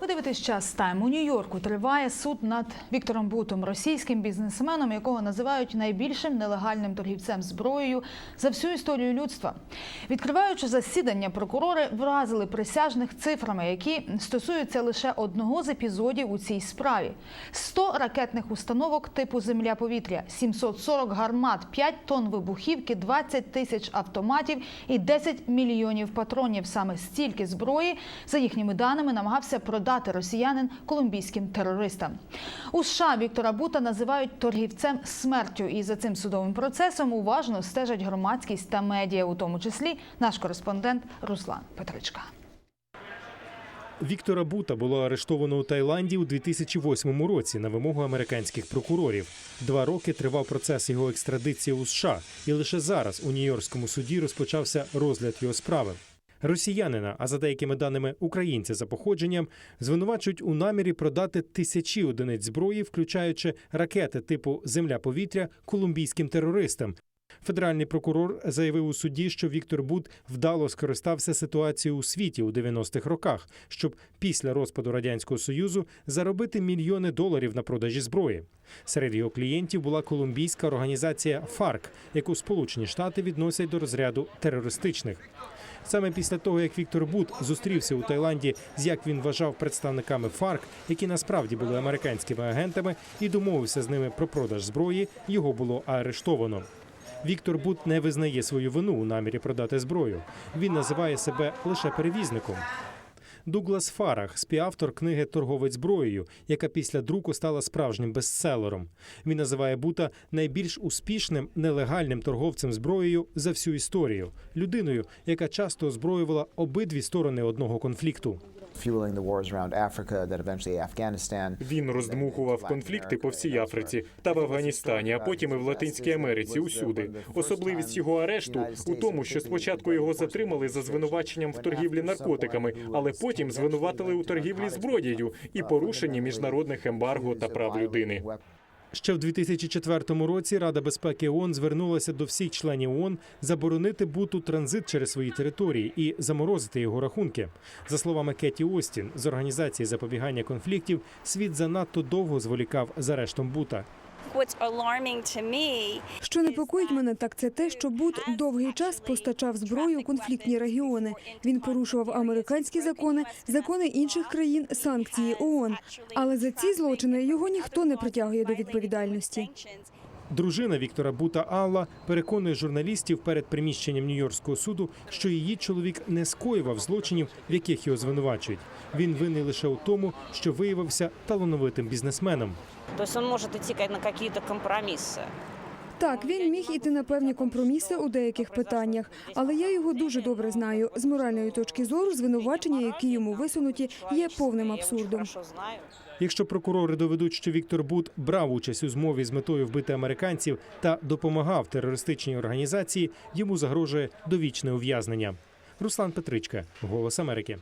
Ви дивитесь час тайм. У Нью-Йорку триває суд над Віктором Бутом, російським бізнесменом, якого називають найбільшим нелегальним торгівцем зброєю за всю історію людства. Відкриваючи засідання, прокурори вразили присяжних цифрами, які стосуються лише одного з епізодів у цій справі: 100 ракетних установок типу земля-повітря, 740 гармат, 5 тонн вибухівки, 20 тисяч автоматів і 10 мільйонів патронів. Саме стільки зброї, за їхніми даними, намагався продати росіянин колумбійським терористам. У США Віктора Бута називають торгівцем смертю, і за цим судовим процесом уважно стежать громадськість та медіа, у тому числі наш кореспондент Руслан Петричка. Віктора Бута було арештовано у Таїланді у 2008 році на вимогу американських прокурорів. Два роки тривав процес його екстрадиції у США, і лише зараз у Нью-Йоркському суді розпочався розгляд його справи. Росіянина, а за деякими даними українця за походженням, звинувачують у намірі продати тисячі одиниць зброї, включаючи ракети типу Земля-повітря колумбійським терористам. Федеральний прокурор заявив у суді, що Віктор Бут вдало скористався ситуацією у світі у 90-х роках, щоб після розпаду радянського союзу заробити мільйони доларів на продажі зброї. Серед його клієнтів була колумбійська організація ФАРК, яку Сполучені Штати відносять до розряду терористичних. Саме після того, як Віктор Бут зустрівся у Таїланді з як він вважав представниками ФАРК, які насправді були американськими агентами, і домовився з ними про продаж зброї, його було арештовано. Віктор Бут не визнає свою вину у намірі продати зброю. Він називає себе лише перевізником. Дуглас Фарах, співавтор книги Торговець зброєю, яка після друку стала справжнім бестселером. Він називає Бута найбільш успішним нелегальним торговцем зброєю за всю історію, людиною, яка часто озброювала обидві сторони одного конфлікту. Він роздмухував конфлікти по всій Африці та в Афганістані, а потім і в Латинській Америці. Усюди особливість його арешту у тому, що спочатку його затримали за звинуваченням в торгівлі наркотиками, але потім звинуватили у торгівлі зброєю і порушенні міжнародних ембарго та прав людини. Ще в 2004 році Рада безпеки ООН звернулася до всіх членів ООН заборонити буту транзит через свої території і заморозити його рахунки. За словами Кеті Остін з організації запобігання конфліктів, світ занадто довго зволікав з арештом бута. Що непокоїть мене, так це те, що Бут довгий час постачав зброю у конфліктні регіони. Він порушував американські закони, закони інших країн, санкції ООН. Але за ці злочини його ніхто не притягує до відповідальності. Дружина Віктора Бута Алла переконує журналістів перед приміщенням Нью-Йоркського суду, що її чоловік не скоював злочинів, в яких його звинувачують. Він винний лише у тому, що виявився талановитим бізнесменом. То він може идти на какие-то компромиссы. Так, він міг іти на певні компроміси у деяких питаннях, але я його дуже добре знаю. З моральної точки зору звинувачення, які йому висунуті, є повним абсурдом. Якщо прокурори доведуть, що Віктор Бут брав участь у змові з метою вбити американців та допомагав терористичній організації, йому загрожує довічне ув'язнення. Руслан Петричка, Голос Америки.